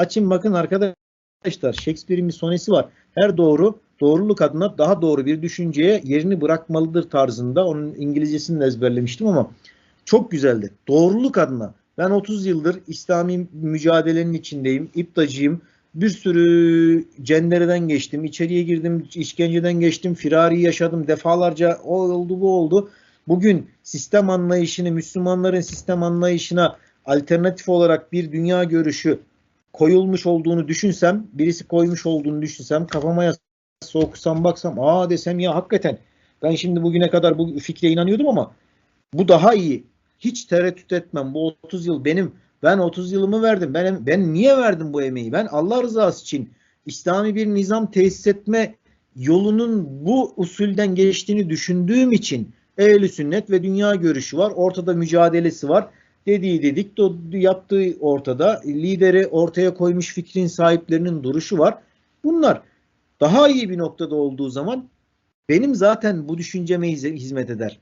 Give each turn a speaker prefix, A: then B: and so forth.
A: Açın bakın arkadaşlar Shakespeare'in bir sonesi var. Her doğru doğruluk adına daha doğru bir düşünceye yerini bırakmalıdır tarzında. Onun İngilizcesini de ezberlemiştim ama çok güzeldi. Doğruluk adına ben 30 yıldır İslami mücadelenin içindeyim. İptacıyım. Bir sürü cendereden geçtim. içeriye girdim. işkenceden geçtim. Firari yaşadım. Defalarca o oldu bu oldu. Bugün sistem anlayışını, Müslümanların sistem anlayışına alternatif olarak bir dünya görüşü koyulmuş olduğunu düşünsem, birisi koymuş olduğunu düşünsem, kafama yassı okusam baksam, aa desem ya hakikaten ben şimdi bugüne kadar bu fikre inanıyordum ama bu daha iyi. Hiç tereddüt etmem. Bu 30 yıl benim. Ben 30 yılımı verdim. Ben ben niye verdim bu emeği? Ben Allah rızası için İslami bir nizam tesis etme yolunun bu usulden geçtiğini düşündüğüm için ehli sünnet ve dünya görüşü var. Ortada mücadelesi var. Dediği dedik, yaptığı ortada. Lideri ortaya koymuş fikrin sahiplerinin duruşu var. Bunlar daha iyi bir noktada olduğu zaman benim zaten bu düşünceme hiz- hizmet eder.